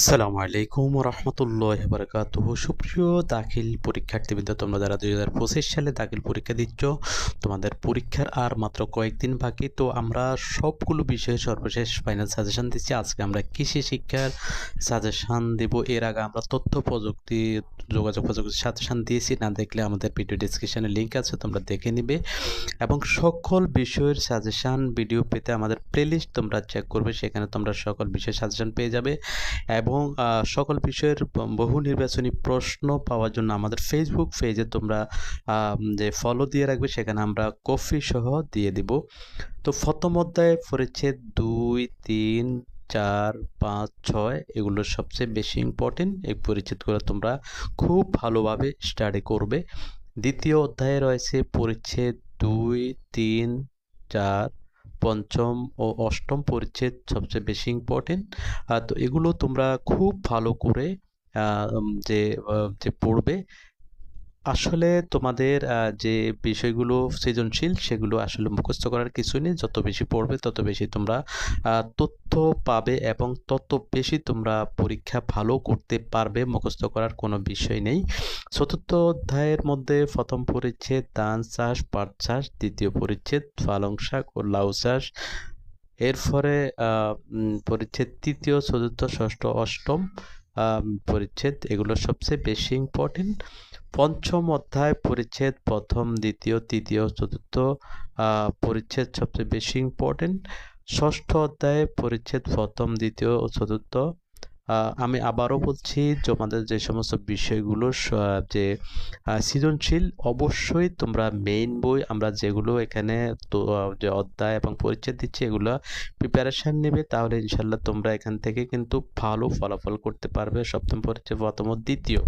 আসসালামু আলাইকুম রহমতুল্লাহ বারকাত সুপ্রিয় দাখিল পরীক্ষার্থীবৃন্দ, তোমরা যারা দুই হাজার পঁচিশ সালে দাখিল পরীক্ষা দিচ্ছ, তোমাদের পরীক্ষার আর মাত্র কয়েকদিন বাকি, তো আমরা সবগুলো বিষয়ে সর্বশেষ ফাইনাল সাজেশন দিচ্ছি। আজকে আমরা কৃষি শিক্ষার সাজেশন দেব। এর আগে আমরা তথ্য প্রযুক্তি, যোগাযোগ প্রযুক্তির সাজেশন দিয়েছি। না দেখলে আমাদের ভিডিও ডিসক্রিপশনে লিঙ্ক আছে, তোমরা দেখে নিবে। এবং সকল বিষয়ের সাজেশন ভিডিও পেতে আমাদের প্লেলিস্ট তোমরা চেক করবে। সেখানে তোমরা সকল বিষয়ের সাজেশন পেয়ে যাবে। এবং সকল বিষয়ের বহু নির্বাচনী প্রশ্ন পাওয়ার জন্য আমাদের ফেসবুক পেজে তোমরা যে ফলো দিয়ে রাখবে সেখানে আমরা কফি সহ দিয়ে দিব। তো প্রথম অধ্যায়ে পরিচ্ছেদ দুই, তিন, চার, পাঁচ, ছয়, এগুলো সবচেয়ে বেশি ইম্পর্টেন্ট এই পরিচ্ছেদগুলো তোমরা খুব ভালোভাবে স্টাডি করবে। দ্বিতীয় অধ্যায়ে রয়েছে পরিচ্ছেদ দুই, তিন, চার পঞ্চম ও অষ্টম পরিচ্ছেদ সবচেয়ে বেশি ইম্পর্টেন্ট তো এগুলো তোমরা খুব ভালো করে যে যে পড়বে আসলে তোমাদের যে বিষয়গুলো সৃজনশীল, সেগুলো আসলে মুখস্থ করার কিছু নেই। যত বেশি পড়বে, তত বেশি তোমরা তথ্য পাবে এবং তত বেশি তোমরা পরীক্ষা ভালো করতে পারবে, মুখস্থ করার কোনো বিষয় নেই। চতুর্থ অধ্যায়ের মধ্যে প্রথম পরিচ্ছেদ ধান চাষ পাট চাষ, দ্বিতীয় পরিচ্ছেদ, পালং শাক ও লাউ চাষ। এরপরে পরিচ্ছেদ তৃতীয়, চতুর্থ, ষষ্ঠ, অষ্টম পরিচ্ছেদ, এগুলো সবচেয়ে বেশি ইম্পর্টেন্ট পঞ্চম অধ্যায় পরিচ্ছেদ প্রথম, দ্বিতীয়, তৃতীয়, চতুর্থ পরিচ্ছেদ সবচেয়ে বেশি ইম্পর্টেন্ট ষষ্ঠ অধ্যায়ে পরিচ্ছেদ প্রথম, দ্বিতীয় ও চতুর্থ। আমি আবারও বলছি, তোমাদের যে সমস্ত বিষয়গুলো যে সৃজনশীল, অবশ্যই তোমরা মেইন বই, আমরা যেগুলো এখানে যে অধ্যায় এবং পরিচ্ছেদ দিচ্ছি, এগুলো প্রিপারেশান নেবে। তাহলে ইনশাল্লাহ তোমরা এখান থেকে কিন্তু ভালো ফলাফল করতে পারবে সপ্তম পরিচ্ছেদ, প্রথম দ্বিতীয়।